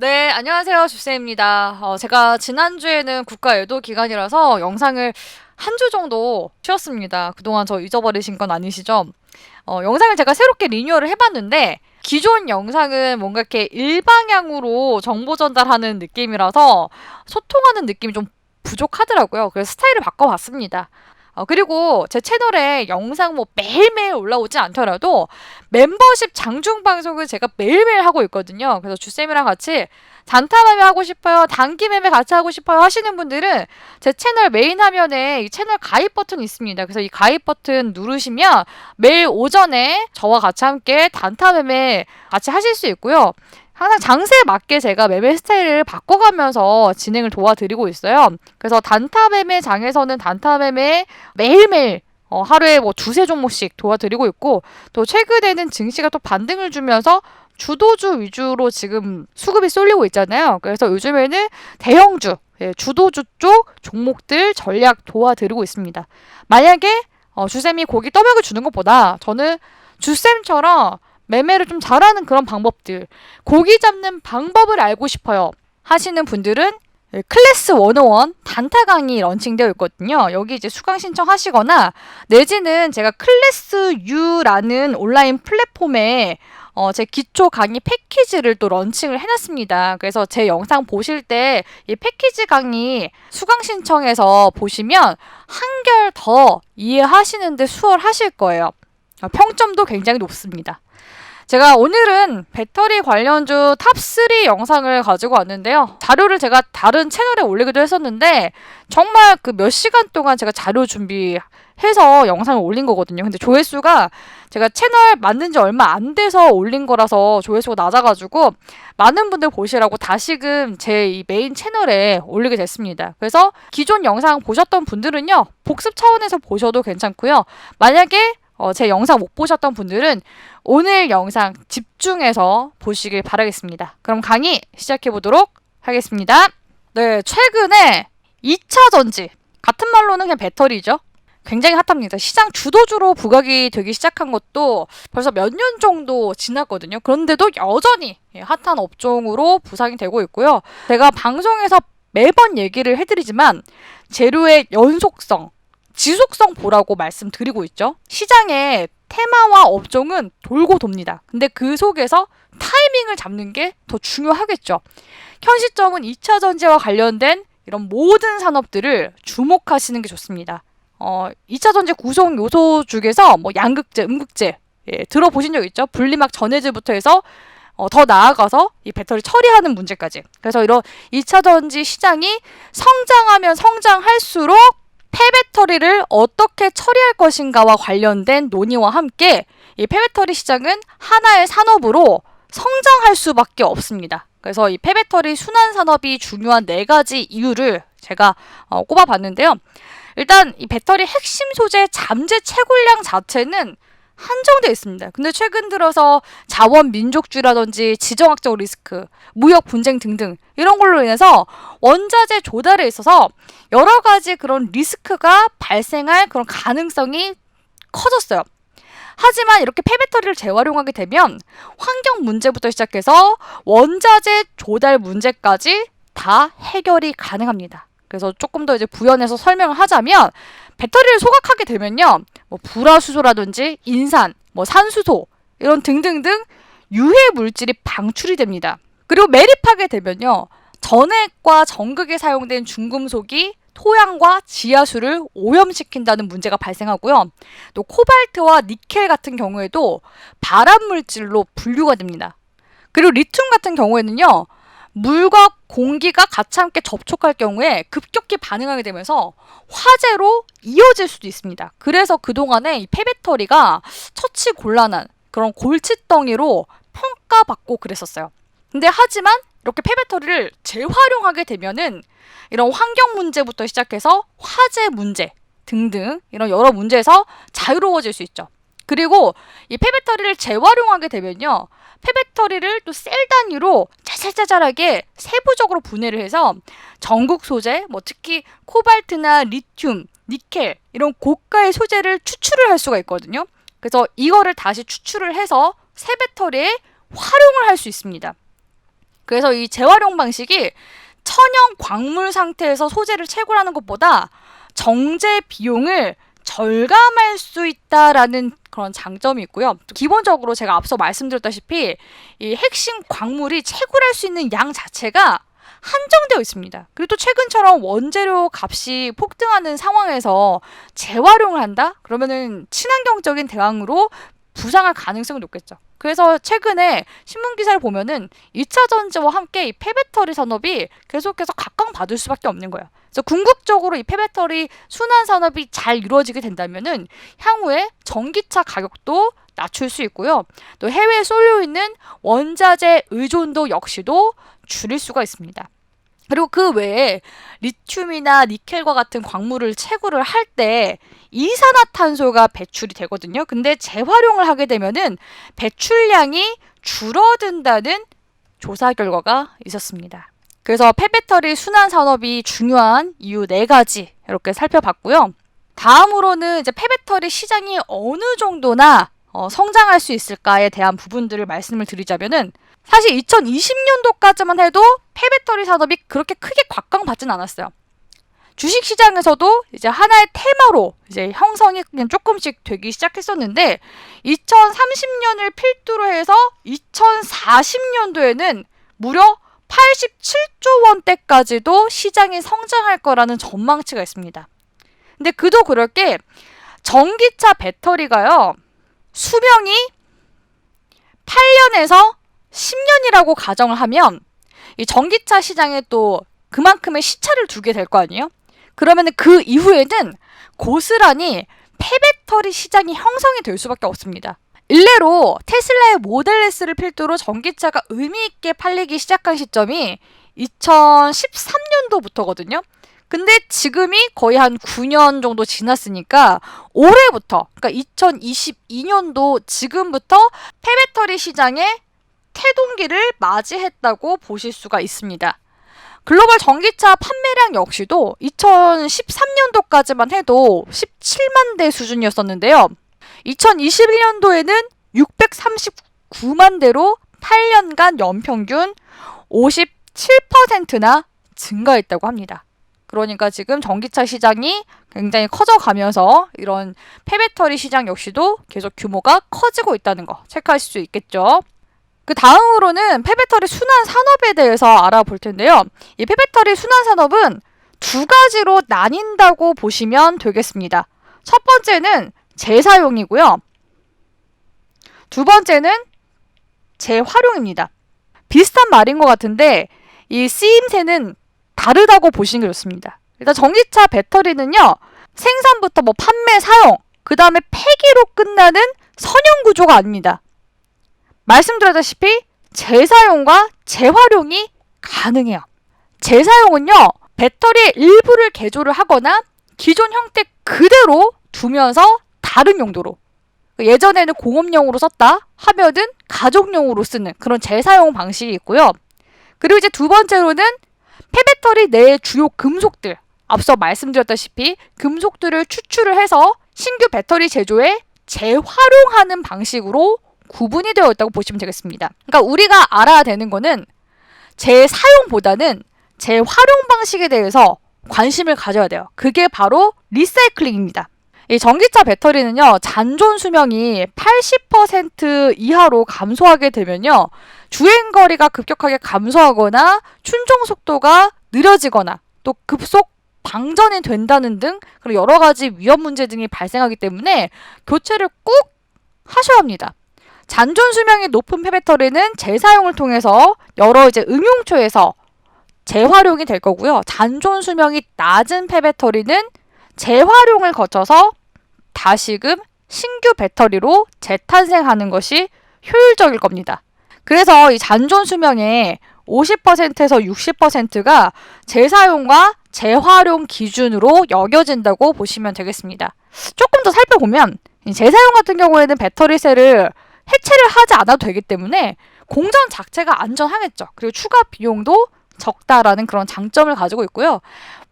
네, 안녕하세요. 주쌤입니다. 어, 제가 지난주에는 국가애도 기간이라서 영상을 한 주 정도 쉬었습니다. 그동안 저 잊어버리신 건 아니시죠? 어, 영상을 제가 새롭게 리뉴얼을 해봤는데, 기존 영상은 뭔가 이렇게 일방향으로 정보 전달하는 느낌이라서 소통하는 느낌이 좀 부족하더라고요. 그래서 스타일을 바꿔봤습니다. 어, 그리고 제 채널에 영상 뭐 매일매일 올라오지 않더라도 멤버십 장중 방송을 제가 매일매일 하고 있거든요. 그래서 주쌤이랑 같이 단타 매매 하고 싶어요. 단기 매매 같이 하고 싶어요 하시는 분들은 제 채널 메인 화면에 이 채널 가입 버튼이 있습니다. 그래서 이 가입 버튼 누르시면 매일 오전에 저와 같이 함께 단타 매매 같이 하실 수 있고요. 항상 장세에 맞게 제가 매매 스타일을 바꿔가면서 진행을 도와드리고 있어요. 그래서 단타 매매 장에서는 단타 매매 매일매일 어, 하루에 뭐 두세 종목씩 도와드리고 있고 또 최근에는 증시가 또 반등을 주면서 주도주 위주로 지금 수급이 쏠리고 있잖아요. 그래서 요즘에는 대형주, 예, 주도주 쪽 종목들 전략 도와드리고 있습니다. 만약에 어, 주쌤이 고기 떠먹여 주는 것보다 저는 주쌤처럼 매매를 좀 잘하는 그런 방법들, 고기 잡는 방법을 알고 싶어요. 하시는 분들은 예, 클래스 101 단타 강의 런칭되어 있거든요. 여기 이제 수강 신청하시거나 내지는 제가 클래스 U라는 온라인 플랫폼에 어, 제 기초 강의 패키지를 또 런칭을 해놨습니다. 그래서 제 영상 보실 때 이 패키지 강의 수강 신청해서 보시면 한결 더 이해하시는데 수월하실 거예요. 아, 평점도 굉장히 높습니다. 제가 오늘은 배터리 관련주 탑3 영상을 가지고 왔는데요. 자료를 제가 다른 채널에 올리기도 했었는데 정말 그 몇 시간 동안 제가 자료 준비해서 영상을 올린 거거든요. 근데 조회수가 제가 채널 만든 지 얼마 안 돼서 올린 거라서 조회수가 낮아가지고 많은 분들 보시라고 다시금 제 이 메인 채널에 올리게 됐습니다. 그래서 기존 영상 보셨던 분들은요. 복습 차원에서 보셔도 괜찮고요. 만약에 어, 제 영상 못 보셨던 분들은 오늘 영상 집중해서 보시길 바라겠습니다. 그럼 강의 시작해 보도록 하겠습니다. 네, 최근에 2차 전지 같은 말로는 그냥 배터리죠. 굉장히 핫합니다. 시장 주도주로 부각이 되기 시작한 것도 벌써 몇 년 정도 지났거든요. 그런데도 여전히 예, 핫한 업종으로 부상이 되고 있고요. 제가 방송에서 매번 얘기를 해드리지만 재료의 연속성, 지속성 보라고 말씀드리고 있죠. 시장의 테마와 업종은 돌고 돕니다. 근데 그 속에서 타이밍을 잡는 게 더 중요하겠죠. 현 시점은 2차 전지와 관련된 이런 모든 산업들을 주목하시는 게 좋습니다. 어, 2차 전지 구성 요소 중에서 뭐 양극재, 음극재 예, 들어보신 적 있죠? 분리막 전해질부터 해서 어, 더 나아가서 이 배터리 처리하는 문제까지. 그래서 이런 2차 전지 시장이 성장하면 성장할수록 폐배 터리를 어떻게 처리할 것인가와 관련된 논의와 함께 이 폐배터리 시장은 하나의 산업으로 성장할 수밖에 없습니다. 그래서 이 폐배터리 순환 산업이 중요한 네 가지 이유를 제가 어, 꼽아봤는데요. 일단 이 배터리 핵심 소재 잠재 채굴량 자체는 한정돼 있습니다. 근데 최근 들어서 자원 민족주의라든지 지정학적 리스크, 무역 분쟁 등등 이런 걸로 인해서 원자재 조달에 있어서 여러 가지 그런 리스크가 발생할 그런 가능성이 커졌어요. 하지만 이렇게 폐배터리를 재활용하게 되면 환경 문제부터 시작해서 원자재 조달 문제까지 다 해결이 가능합니다. 그래서 조금 더 이제 부연해서 설명을 하자면 배터리를 소각하게 되면요. 뭐 불화수소라든지 인산, 뭐 산수소 이런 등등등 유해 물질이 방출이 됩니다. 그리고 매립하게 되면요. 전액과 전극에 사용된 중금속이 토양과 지하수를 오염시킨다는 문제가 발생하고요. 또 코발트와 니켈 같은 경우에도 발암 물질로 분류가 됩니다. 그리고 리튬 같은 경우에는요. 물과 공기가 같이 함께 접촉할 경우에 급격히 반응하게 되면서 화재로 이어질 수도 있습니다. 그래서 그동안에 이 폐배터리가 처치 곤란한 그런 골칫덩이로 평가받고 그랬었어요. 근데 하지만 이렇게 폐배터리를 재활용하게 되면은 이런 환경 문제부터 시작해서 화재 문제 등등 이런 여러 문제에서 자유로워질 수 있죠. 그리고 이 폐배터리를 재활용하게 되면요. 폐배터리를 또 셀 단위로 짜잘짜잘하게 세부적으로 분해를 해서 전국 소재, 뭐 특히 코발트나 리튬, 니켈 이런 고가의 소재를 추출을 할 수가 있거든요. 그래서 이거를 다시 추출을 해서 새 배터리에 활용을 할 수 있습니다. 그래서 이 재활용 방식이 천연 광물 상태에서 소재를 채굴하는 것보다 정제 비용을 절감할 수 있다라는 그런 장점이 있고요. 기본적으로 제가 앞서 말씀드렸다시피 이 핵심 광물이 채굴할 수 있는 양 자체가 한정되어 있습니다. 그리고 또 최근처럼 원재료 값이 폭등하는 상황에서 재활용을 한다? 그러면은 친환경적인 대항으로 부상할 가능성이 높겠죠. 그래서 최근에 신문 기사를 보면은 2차 전지와 함께 이 폐배터리 산업이 계속해서 각광받을 수밖에 없는 거예요. 그래서 궁극적으로 이 폐배터리 순환 산업이 잘 이루어지게 된다면은 향후에 전기차 가격도 낮출 수 있고요. 또 해외에 쏠려 있는 원자재 의존도 역시도 줄일 수가 있습니다. 그리고 그 외에 리튬이나 니켈과 같은 광물을 채굴을 할 때 이산화탄소가 배출이 되거든요. 근데 재활용을 하게 되면은 배출량이 줄어든다는 조사 결과가 있었습니다. 그래서 폐배터리 순환 산업이 중요한 이유 네 가지 이렇게 살펴봤고요. 다음으로는 이제 폐배터리 시장이 어느 정도나 어, 성장할 수 있을까에 대한 부분들을 말씀을 드리자면은 사실 2020년도까지만 해도 폐배터리 산업이 그렇게 크게 곽광받진 않았어요. 주식 시장에서도 이제 하나의 테마로 이제 형성이 그냥 조금씩 되기 시작했었는데 2030년을 필두로 해서 2040년도에는 무려 87조 원대까지도 시장이 성장할 거라는 전망치가 있습니다. 근데 그도 그럴 게 전기차 배터리가요. 수명이 8년에서 10년이라고 가정을 하면 이 전기차 시장에 또 그만큼의 시차를 두게 될 거 아니에요? 그러면 그 이후에는 고스란히 폐배터리 시장이 형성이 될 수밖에 없습니다. 일례로 테슬라의 모델 S를 필두로 전기차가 의미 있게 팔리기 시작한 시점이 2013년도부터거든요. 근데 지금이 거의 한 9년 정도 지났으니까 올해부터 그러니까 2022년도 지금부터 폐배터리 시장에 태동기를 맞이했다고 보실 수가 있습니다. 글로벌 전기차 판매량 역시도 2013년도까지만 해도 17만 대 수준이었었는데요. 2021년도에는 639만 대로 8년간 연평균 57%나 증가했다고 합니다. 그러니까 지금 전기차 시장이 굉장히 커져가면서 이런 폐배터리 시장 역시도 계속 규모가 커지고 있다는 거 체크하실 수 있겠죠. 그 다음으로는 폐배터리 순환 산업에 대해서 알아볼 텐데요. 이 폐배터리 순환 산업은 두 가지로 나뉜다고 보시면 되겠습니다. 첫 번째는 재사용이고요. 두 번째는 재활용입니다. 비슷한 말인 것 같은데 이 쓰임새는 다르다고 보시는 게 좋습니다. 일단 전기차 배터리는요. 생산부터 뭐 판매, 사용, 그 다음에 폐기로 끝나는 선형 구조가 아닙니다. 말씀드렸다시피 재사용과 재활용이 가능해요. 재사용은요, 배터리의 일부를 개조를 하거나 기존 형태 그대로 두면서 다른 용도로 예전에는 공업용으로 썼다 하면은 가족용으로 쓰는 그런 재사용 방식이 있고요. 그리고 이제 두 번째로는 폐배터리 내의 주요 금속들 앞서 말씀드렸다시피 금속들을 추출을 해서 신규 배터리 제조에 재활용하는 방식으로 구분이 되어 있다고 보시면 되겠습니다. 그러니까 우리가 알아야 되는 거는 재사용보다는 재활용 방식에 대해서 관심을 가져야 돼요. 그게 바로 리사이클링입니다. 이 전기차 배터리는요, 잔존 수명이 80% 이하로 감소하게 되면요, 주행 거리가 급격하게 감소하거나 충전 속도가 느려지거나 또 급속 방전이 된다는 등 그런 여러 가지 위험 문제 등이 발생하기 때문에 교체를 꼭 하셔야 합니다. 잔존 수명이 높은 폐배터리는 재사용을 통해서 여러 이제 응용초에서 재활용이 될 거고요. 잔존 수명이 낮은 폐배터리는 재활용을 거쳐서 다시금 신규 배터리로 재탄생하는 것이 효율적일 겁니다. 그래서 이 잔존 수명의 50%에서 60%가 재사용과 재활용 기준으로 여겨진다고 보시면 되겠습니다. 조금 더 살펴보면 재사용 같은 경우에는 배터리셀을 해체를 하지 않아도 되기 때문에 공전 자체가 안전하겠죠. 그리고 추가 비용도 적다라는 그런 장점을 가지고 있고요.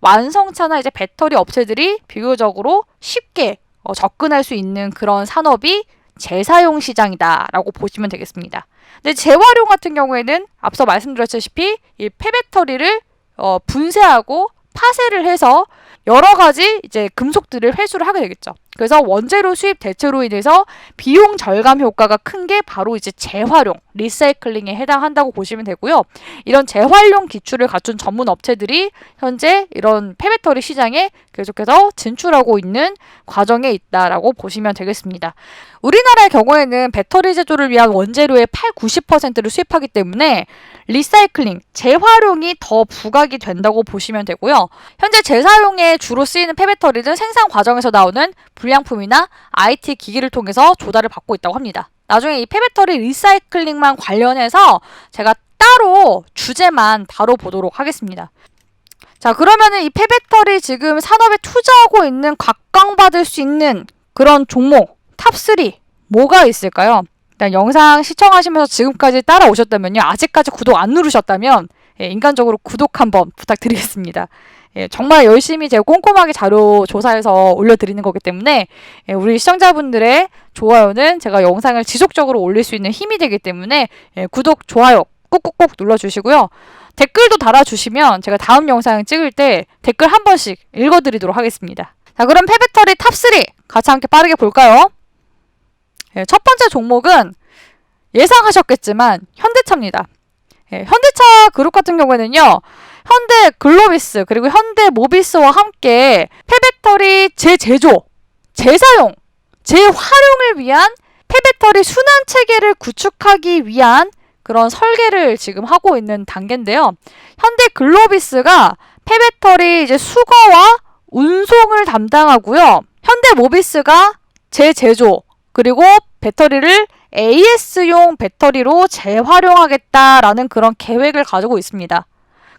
완성차나 이제 배터리 업체들이 비교적으로 쉽게 어, 접근할 수 있는 그런 산업이 재사용 시장이다라고 보시면 되겠습니다. 근데 재활용 같은 경우에는 앞서 말씀드렸다시피 이 폐배터리를 어, 분쇄하고 파쇄를 해서 여러 가지 이제 금속들을 회수를 하게 되겠죠. 그래서 원재료 수입 대체로 인해서 비용 절감 효과가 큰 게 바로 이제 재활용, 리사이클링에 해당한다고 보시면 되고요. 이런 재활용 기출을 갖춘 전문 업체들이 현재 이런 폐배터리 시장에 계속해서 진출하고 있는 과정에 있다라고 보시면 되겠습니다. 우리나라의 경우에는 배터리 제조를 위한 원재료의 8, 90%를 수입하기 때문에 리사이클링, 재활용이 더 부각이 된다고 보시면 되고요. 현재 재사용에 주로 쓰이는 폐배터리는 생산 과정에서 나오는 불량품이나 IT 기기를 통해서 조달을 받고 있다고 합니다. 나중에 이 폐배터리 리사이클링만 관련해서 제가 따로 주제만 다뤄보도록 하겠습니다. 자, 그러면은 이 폐배터리 지금 산업에 투자하고 있는 각광받을 수 있는 그런 종목 탑3 뭐가 있을까요? 일단 영상 시청하시면서 지금까지 따라오셨다면요. 아직까지 구독 안 누르셨다면 예, 인간적으로 구독 한번 부탁드리겠습니다. 예, 정말 열심히 제가 꼼꼼하게 자료 조사해서 올려드리는 거기 때문에 예, 우리 시청자분들의 좋아요는 제가 영상을 지속적으로 올릴 수 있는 힘이 되기 때문에 예, 구독, 좋아요 꾹꾹꾹 눌러주시고요. 댓글도 달아주시면 제가 다음 영상 찍을 때 댓글 한 번씩 읽어드리도록 하겠습니다. 자, 그럼 폐배터리 탑3 같이 함께 빠르게 볼까요? 예, 첫 번째 종목은 예상하셨겠지만 현대차입니다. 예, 현대차 그룹 같은 경우에는요. 현대 글로비스 그리고 현대 모비스와 함께 폐배터리 재제조, 재사용, 재활용을 위한 폐배터리 순환 체계를 구축하기 위한 그런 설계를 지금 하고 있는 단계인데요. 현대 글로비스가 폐배터리 이제 수거와 운송을 담당하고요. 현대 모비스가 재제조 그리고 배터리를 AS용 배터리로 재활용하겠다라는 그런 계획을 가지고 있습니다.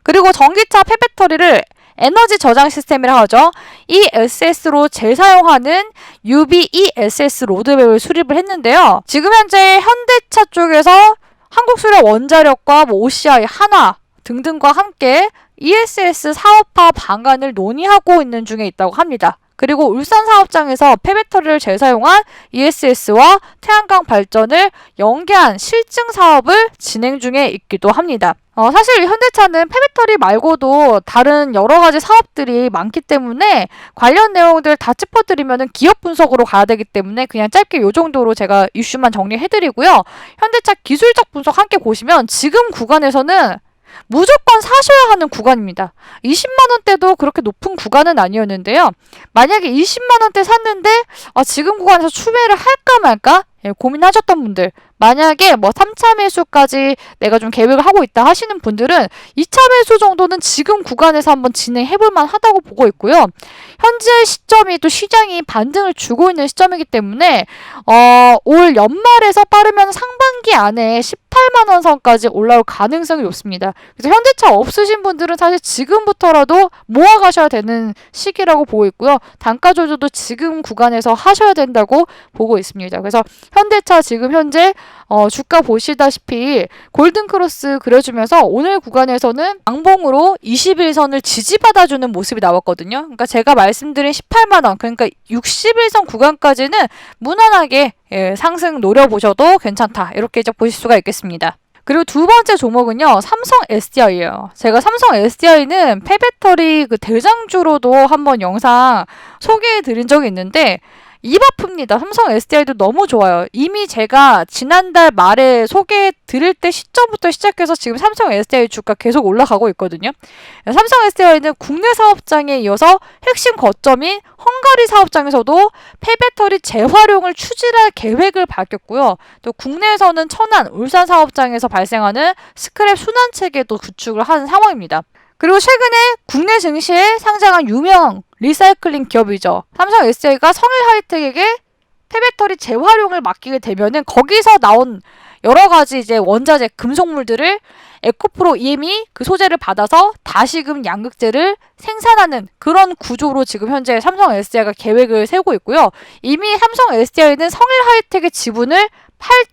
그리고 전기차 폐배터리를 에너지 저장 시스템이라고 하죠. ESS로 재사용하는 UBESS 로드맵을 수립을 했는데요. 지금 현재 현대차 쪽에서 한국수력 원자력과 뭐 OCI, 한화 등등과 함께 ESS 사업화 방안을 논의하고 있는 중에 있다고 합니다. 그리고 울산 사업장에서 폐배터리를 재사용한 ESS와 태양광 발전을 연계한 실증 사업을 진행 중에 있기도 합니다. 어, 사실 현대차는 폐배터리 말고도 다른 여러 가지 사업들이 많기 때문에 관련 내용들 다 짚어드리면 기업 분석으로 가야 되기 때문에 그냥 짧게 요 정도로 제가 이슈만 정리해드리고요. 현대차 기술적 분석 함께 보시면 지금 구간에서는 무조건 사셔야 하는 구간입니다. 20만 원대도 그렇게 높은 구간은 아니었는데요. 만약에 20만 원대 샀는데 아, 지금 구간에서 추매를 할까 말까 예, 고민하셨던 분들 만약에 뭐 3차 매수까지 내가 좀 계획을 하고 있다 하시는 분들은 2차 매수 정도는 지금 구간에서 한번 진행해 볼 만하다고 보고 있고요. 현재 시점이 또 시장이 반등을 주고 있는 시점이기 때문에 어, 올 연말에서 빠르면 상반기 안에 18만 원 선까지 올라올 가능성이 높습니다. 그래서 현대차 없으신 분들은 사실 지금부터라도 모아 가셔야 되는 시기라고 보고 있고요. 단가 조절도 지금 구간에서 하셔야 된다고 보고 있습니다. 그래서 현대차 지금 현재 어, 주가 보시다시피 골든크로스 그려주면서 오늘 구간에서는 양봉으로 21선을 지지받아주는 모습이 나왔거든요. 그러니까 제가 말씀드린 18만원, 그러니까 61선 구간까지는 무난하게 예, 상승 노려보셔도 괜찮다. 이렇게 이제 보실 수가 있겠습니다. 그리고 두 번째 종목은요, 삼성 SDI예요. 제가 삼성 SDI는 폐배터리 그 대장주로도 한번 영상 소개해 드린 적이 있는데, 입 아픕니다. 삼성 SDI도 너무 좋아요. 이미 제가 지난달 말에 소개해 드릴 때 시점부터 시작해서 지금 삼성 SDI 주가 계속 올라가고 있거든요. 삼성 SDI는 국내 사업장에 이어서 핵심 거점인 헝가리 사업장에서도 폐배터리 재활용을 추진할 계획을 밝혔고요. 또 국내에서는 천안, 울산 사업장에서 발생하는 스크랩 순환 체계도 구축을 한 상황입니다. 그리고 최근에 국내 증시에 상장한 유명 리사이클링 기업이죠. 삼성 SDI가 성일 하이텍에게 폐배터리 재활용을 맡기게 되면은 거기서 나온 여러 가지 이제 원자재 금속물들을 에코프로 EM이 그 소재를 받아서 다시금 양극재를 생산하는 그런 구조로 지금 현재 삼성 SDI가 계획을 세우고 있고요. 이미 삼성 SDI는 성일 하이텍의 지분을 8.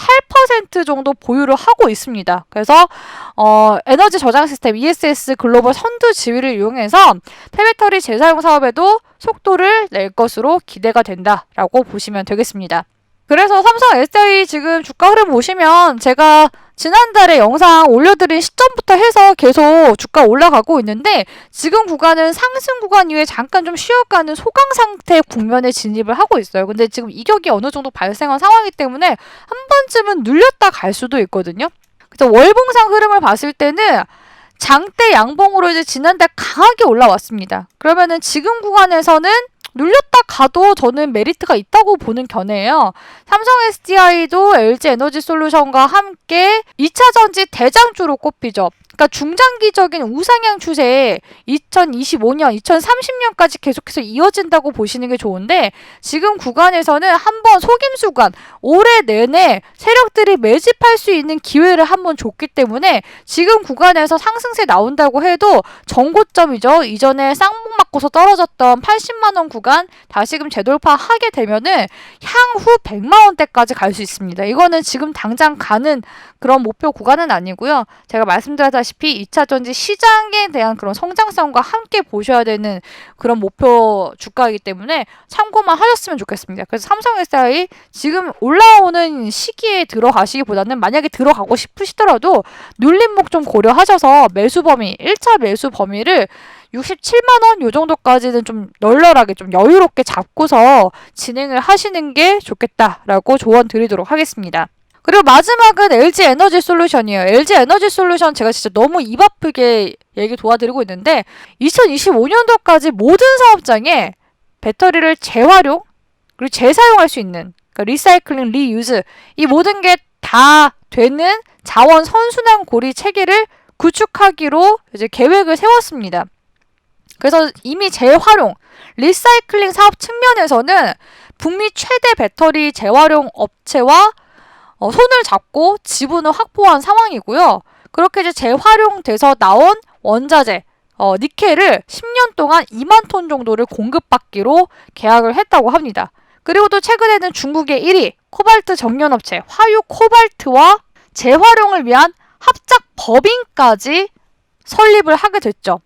8% 정도 보유를 하고 있습니다. 그래서 어, 에너지 저장 시스템 ESS 글로벌 선두 지위를 이용해서 폐배터리 재사용 사업에도 속도를 낼 것으로 기대가 된다라고 보시면 되겠습니다. 그래서 삼성 SDI 지금 주가 흐름 보시면 제가 지난달에 영상 올려드린 시점부터 해서 계속 주가 올라가고 있는데 지금 구간은 상승 구간 이후에 잠깐 좀 쉬어가는 소강 상태 국면에 진입을 하고 있어요. 근데 지금 이격이 어느 정도 발생한 상황이기 때문에 한 번쯤은 눌렸다 갈 수도 있거든요. 그래서 월봉상 흐름을 봤을 때는 장대 양봉으로 이제 지난달 강하게 올라왔습니다. 그러면은 지금 구간에서는 눌렸다 가도 저는 메리트가 있다고 보는 견해예요. 삼성 SDI도 LG 에너지 솔루션과 함께 2차 전지 대장주로 꼽히죠. 그러니까 중장기적인 우상향 추세에 2025년, 2030년까지 계속해서 이어진다고 보시는 게 좋은데 지금 구간에서는 한번 속임수간 올해 내내 세력들이 매집할 수 있는 기회를 한번 줬기 때문에 지금 구간에서 상승세 나온다고 해도 정고점이죠. 이전에 쌍봉 맞고서 떨어졌던 80만 원 구간 다시금 재돌파하게 되면은 향후 100만 원대까지 갈 수 있습니다. 이거는 지금 당장 가는 그런 목표 구간은 아니고요. 제가 말씀드렸다시피 2차 전지 시장에 대한 그런 성장성과 함께 보셔야 되는 그런 목표 주가이기 때문에 참고만 하셨으면 좋겠습니다. 그래서 삼성 SDI 지금 올라오는 시기에 들어가시기보다는 만약에 들어가고 싶으시더라도 눌림목 좀 고려하셔서 매수 범위, 1차 매수 범위를 67만 원 요 정도까지는 좀 널널하게 좀 여유롭게 잡고서 진행을 하시는 게 좋겠다라고 조언 드리도록 하겠습니다. 그리고 마지막은 LG 에너지 솔루션이에요. LG 에너지 솔루션 제가 진짜 너무 입 아프게 얘기 도와드리고 있는데 2025년도까지 모든 사업장에 배터리를 재활용 그리고 재사용할 수 있는 그러니까 리사이클링, 리유즈 이 모든 게 다 되는 자원 선순환 고리 체계를 구축하기로 이제 계획을 세웠습니다. 그래서 이미 재활용, 리사이클링 사업 측면에서는 북미 최대 배터리 재활용 업체와 어, 손을 잡고 지분을 확보한 상황이고요. 그렇게 이제 재활용돼서 나온 원자재, 어, 니켈을 10년 동안 2만 톤 정도를 공급받기로 계약을 했다고 합니다. 그리고 또 최근에는 중국의 1위 코발트 정연업체 화유 코발트와 재활용을 위한 합작 법인까지 설립을 하게 됐죠.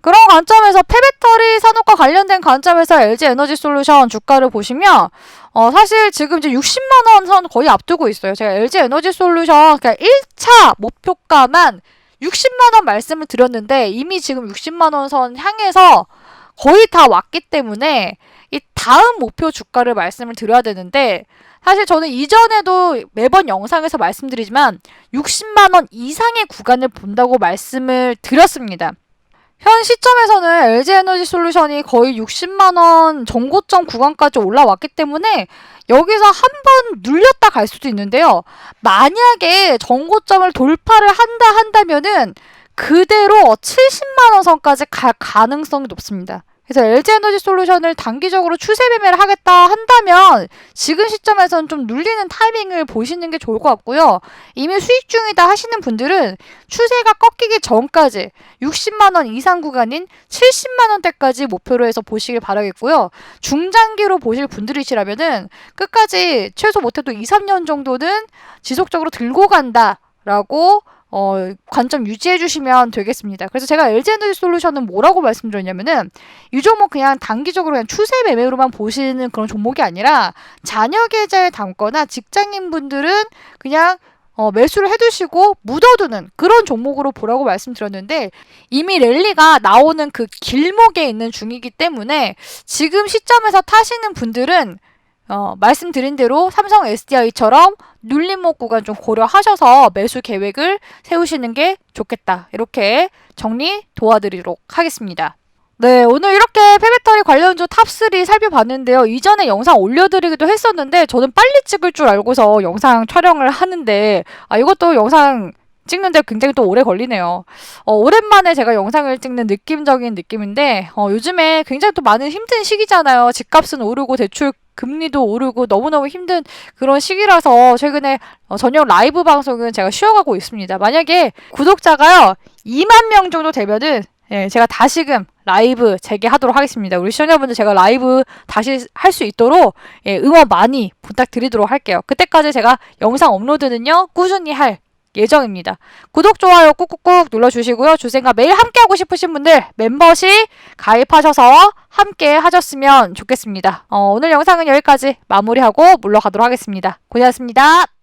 그런 관점에서 폐배터리 산업과 관련된 관점에서 LG 에너지 솔루션 주가를 보시면 어 사실 지금 이제 60만 원 선 거의 앞두고 있어요. 제가 LG 에너지 솔루션 그러니까 1차 목표가만 60만 원 말씀을 드렸는데 이미 지금 60만 원 선 향해서 거의 다 왔기 때문에 이 다음 목표 주가를 말씀을 드려야 되는데 사실 저는 이전에도 매번 영상에서 말씀드리지만 60만 원 이상의 구간을 본다고 말씀을 드렸습니다. 현 시점에서는 LG 에너지 솔루션이 거의 60만 원 정고점 구간까지 올라왔기 때문에 여기서 한 번 눌렸다 갈 수도 있는데요. 만약에 정고점을 돌파를 한다 한다면은 그대로 70만 원 선까지 갈 가능성이 높습니다. 그래서 LG 에너지 솔루션을 단기적으로 추세 매매를 하겠다 한다면 지금 시점에서는 좀 눌리는 타이밍을 보시는 게 좋을 것 같고요. 이미 수익 중이다 하시는 분들은 추세가 꺾이기 전까지 60만 원 이상 구간인 70만 원대까지 목표로 해서 보시길 바라겠고요. 중장기로 보실 분들이시라면은 끝까지 최소 못해도 2, 3년 정도는 지속적으로 들고 간다라고 어, 관점 유지해 주시면 되겠습니다. 그래서 제가 LG 에너지 솔루션은 뭐라고 말씀드렸냐면은 이 종목 그냥 단기적으로 그냥 추세 매매로만 보시는 그런 종목이 아니라 자녀 계좌에 담거나 직장인 분들은 그냥 어, 매수를 해두시고 묻어두는 그런 종목으로 보라고 말씀드렸는데 이미 랠리가 나오는 그 길목에 있는 중이기 때문에 지금 시점에서 타시는 분들은 어, 말씀드린 대로 삼성 SDI처럼 눌림목 구간 좀 고려하셔서 매수 계획을 세우시는 게 좋겠다. 이렇게 정리 도와드리도록 하겠습니다. 네, 오늘 이렇게 폐배터리 관련주 탑3 살펴봤는데요. 이전에 영상 올려드리기도 했었는데, 저는 빨리 찍을 줄 알고서 영상 촬영을 하는데, 아, 이것도 영상 찍는데 굉장히 또 오래 걸리네요. 어, 오랜만에 제가 영상을 찍는 느낌적인 느낌인데, 어, 요즘에 굉장히 또 많은 힘든 시기잖아요. 집값은 오르고 대출 금리도 오르고 너무너무 힘든 그런 시기라서 최근에 어, 전용 라이브 방송은 제가 쉬어가고 있습니다. 만약에 구독자가요 2만 명 정도 되면은 예, 제가 다시금 라이브 재개하도록 하겠습니다. 우리 시청자분들 제가 라이브 다시 할 수 있도록 예, 응원 많이 부탁드리도록 할게요. 그때까지 제가 영상 업로드는요 꾸준히 할 예정입니다. 구독, 좋아요 꾹꾹꾹 눌러주시고요. 주생과 매일 함께하고 싶으신 분들 멤버십 가입하셔서 함께 하셨으면 좋겠습니다. 어, 오늘 영상은 여기까지 마무리하고 물러가도록 하겠습니다. 고생하셨습니다.